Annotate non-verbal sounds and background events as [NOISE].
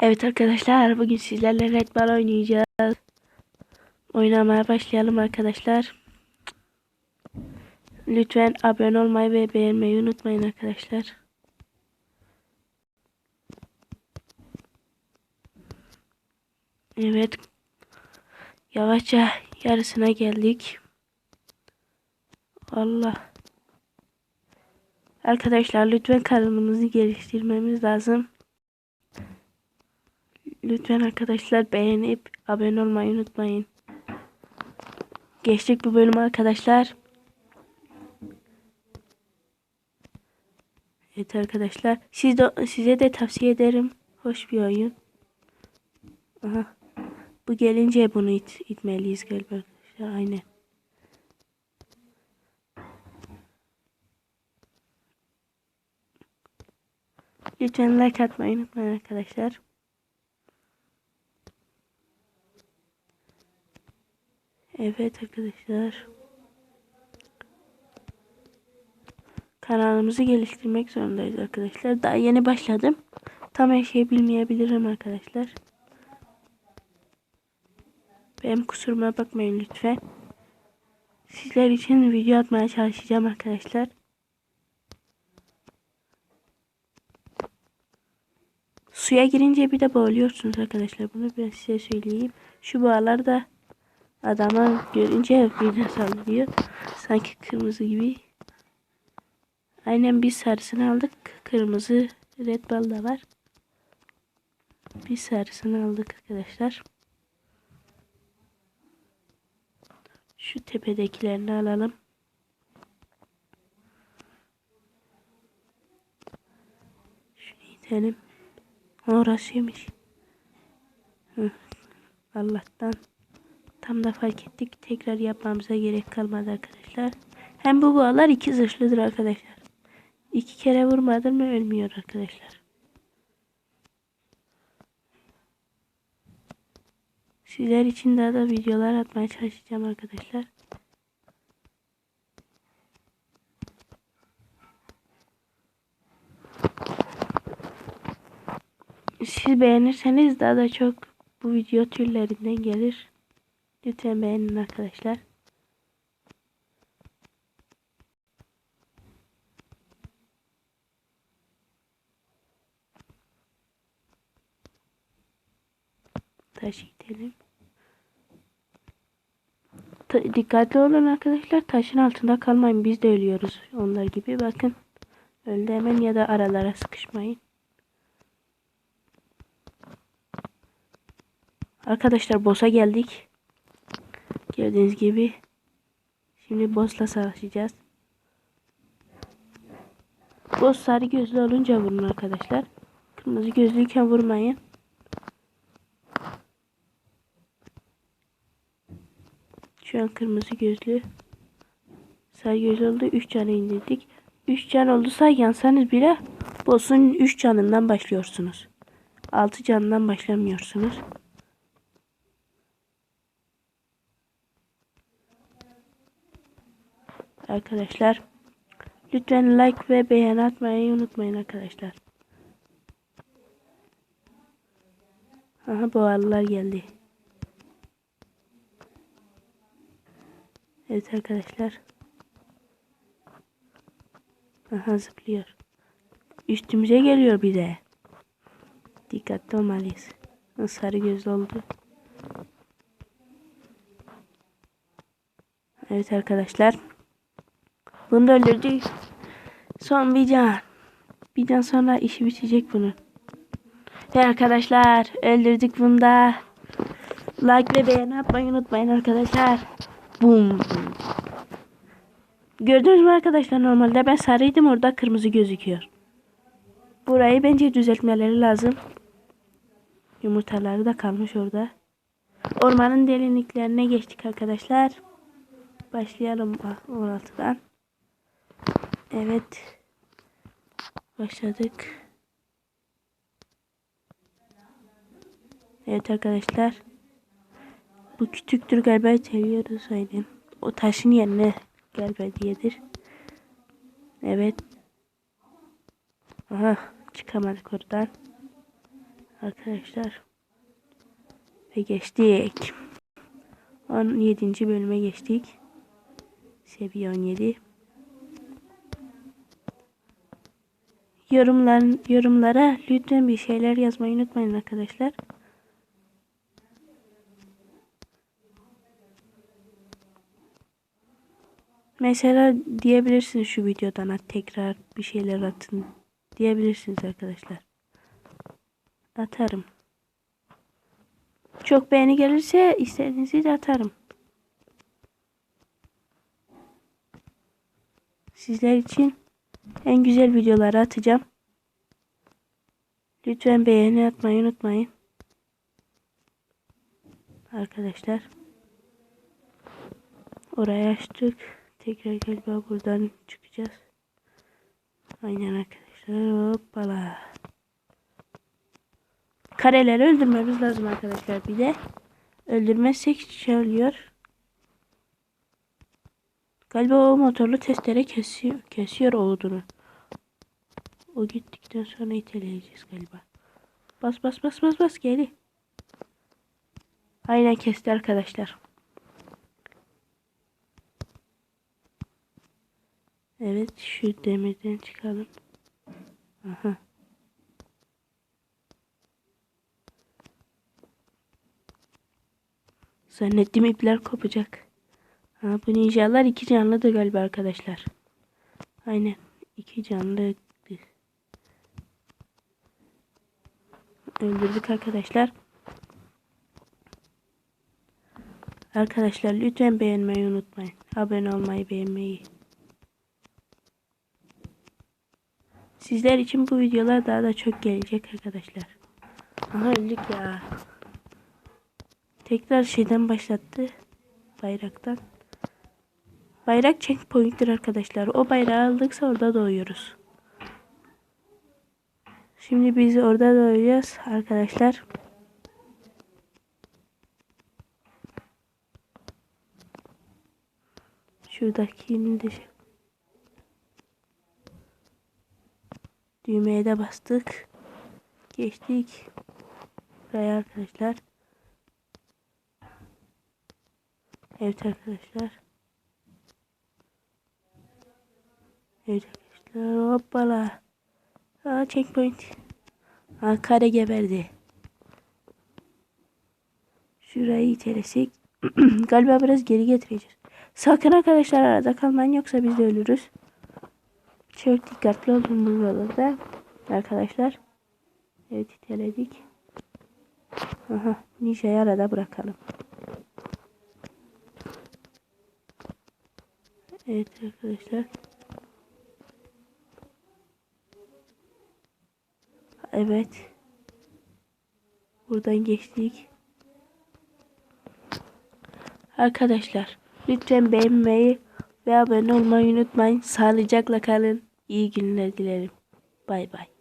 Evet arkadaşlar bugün sizlerle Red Ball oynayacağız. Oynamaya başlayalım arkadaşlar. Lütfen abone olmayı ve beğenmeyi unutmayın arkadaşlar. Evet. Yavaşça yarısına geldik. Allah. Arkadaşlar lütfen kanalımızı geliştirmemiz lazım. Lütfen arkadaşlar beğenip abone olmayı unutmayın. Geçtik bu bölümü arkadaşlar. Evet arkadaşlar. Siz de, size de tavsiye ederim. Hoş bir oyun. Aha. Bu gelince bunu it, itmeliyiz galiba arkadaşlar. Aynen. Lütfen like atmayı unutmayın arkadaşlar. Evet arkadaşlar. Kanalımızı geliştirmek zorundayız arkadaşlar. Daha yeni başladım. Tam her şeyi bilmeyebilirim arkadaşlar. Benim kusuruma bakmayın lütfen. Sizler için video atmaya çalışacağım arkadaşlar. Suya girince bir de boğuluyorsunuz arkadaşlar. Bunu ben size söyleyeyim. Şu boğalar da adama görünce birine saldırıyor. Sanki kırmızı gibi. Aynen biz sarısını aldık. Kırmızı red ball da var. Biz sarısını aldık arkadaşlar. Şu tepedekilerini alalım. Şunu itelim. Orasıymış. Allah'tan tam da fark ettik. Tekrar yapmamıza gerek kalmadı arkadaşlar. Hem bu bağlar iki zırhlıdır arkadaşlar. İki kere vurmadım mı ölmüyor arkadaşlar. Sizler için daha da videolar atmaya çalışacağım arkadaşlar. Siz beğenirseniz daha da çok bu video türlerinden gelir. Lütfen beğenin arkadaşlar. Taş itelim. Ta- dikkatli olun arkadaşlar. Taşın altında kalmayın. Biz de ölüyoruz. Onlar gibi. Bakın. Öldü hemen ya da aralara sıkışmayın. Arkadaşlar boss'a geldik. Gördüğünüz gibi. Şimdi boss'la savaşacağız. Boss sarı gözlü olunca vurun arkadaşlar. Kırmızı gözlüyken vurmayın. Şu an kırmızı gözlü. Sarı gözlü oldu. 3 canı indirdik. 3 can olduysa yansanız bile boss'un 3 canından başlıyorsunuz. 6 canından başlamıyorsunuz. Arkadaşlar lütfen like ve beğeni atmayı unutmayın arkadaşlar. Aha boğalılar geldi. Evet arkadaşlar. Aha zıplıyor. Üstümüze geliyor bir de. Dikkatli olmalıyız. Sarı göz oldu. Evet arkadaşlar. Bunu da öldürdük. Son bir can. Bir can sonra işi bitecek bunu. Ve arkadaşlar öldürdük bunu da. Like ve beğeni atmayı unutmayın arkadaşlar. Boom. Gördünüz mü arkadaşlar normalde ben sarıydım orada kırmızı gözüküyor. Burayı bence düzeltmeleri lazım. Yumurtaları da kalmış orada. Ormanın derinliklerine geçtik arkadaşlar. Başlayalım 16'dan. Evet. Başladık. Evet arkadaşlar. Bu küçüktür galiba seviyoruz aynen. O taşın yerine galiba diyedir. Evet. Aha çıkamadık oradan. Arkadaşlar. Ve geçtik. 17. bölüme geçtik. Seviye 17. Yorumlar, yorumlara lütfen bir şeyler yazmayı unutmayın arkadaşlar. Mesela diyebilirsiniz şu videodan at tekrar bir şeyler atın diyebilirsiniz arkadaşlar. Atarım. Çok beğeni gelirse istediğinizi de atarım. Sizler için en güzel videoları atacağım. Lütfen beğeni atmayı unutmayın. Arkadaşlar. Orayı açtık. Tekrar galiba buradan çıkacağız. Aynen arkadaşlar. Hoppala. Kareleri öldürmemiz lazım arkadaşlar. Bir de öldürmezsek şey oluyor. Galiba o motorlu testere kesiyor, kesiyor o odunu. O gittikten sonra iteleyeceğiz galiba. Bas bas bas bas bas geri. Aynen kesti arkadaşlar. Evet şu demirden çıkalım. Aha. Zannettim ipler kopacak. Ha, bu ninjalar iki canlıdır galiba arkadaşlar. Aynen. iki canlı. Öldürdük arkadaşlar. Arkadaşlar lütfen beğenmeyi unutmayın. Abone olmayı, beğenmeyi. Sizler için bu videolar daha da çok gelecek arkadaşlar. Aha öldük ya. Tekrar şeyden başlattı. Bayraktan. Bayrak checkpoint'tir arkadaşlar. O bayrağı aldıksa orada doğuyoruz. Şimdi biz orada doğacağız arkadaşlar. Şuradakini de şey- Düğmeye de bastık. Geçtik. Buraya arkadaşlar. Evet arkadaşlar. Evet arkadaşlar. Hoppala. Aa checkpoint. Aa kare geberdi. Şurayı itelesek. [CLEARS THROAT] Galiba biraz geri getireceğiz. Sakın arkadaşlar arada kalmayın yoksa biz de ölürüz. Çok dikkatli olun buralarda. Arkadaşlar. Evet iteledik. Aha. Ninja'yı arada bırakalım. Evet arkadaşlar. Evet. Buradan geçtik. Arkadaşlar lütfen beğenmeyi ve abone olmayı unutmayın. Sağlıcakla kalın. İyi günler dilerim. Bay bay.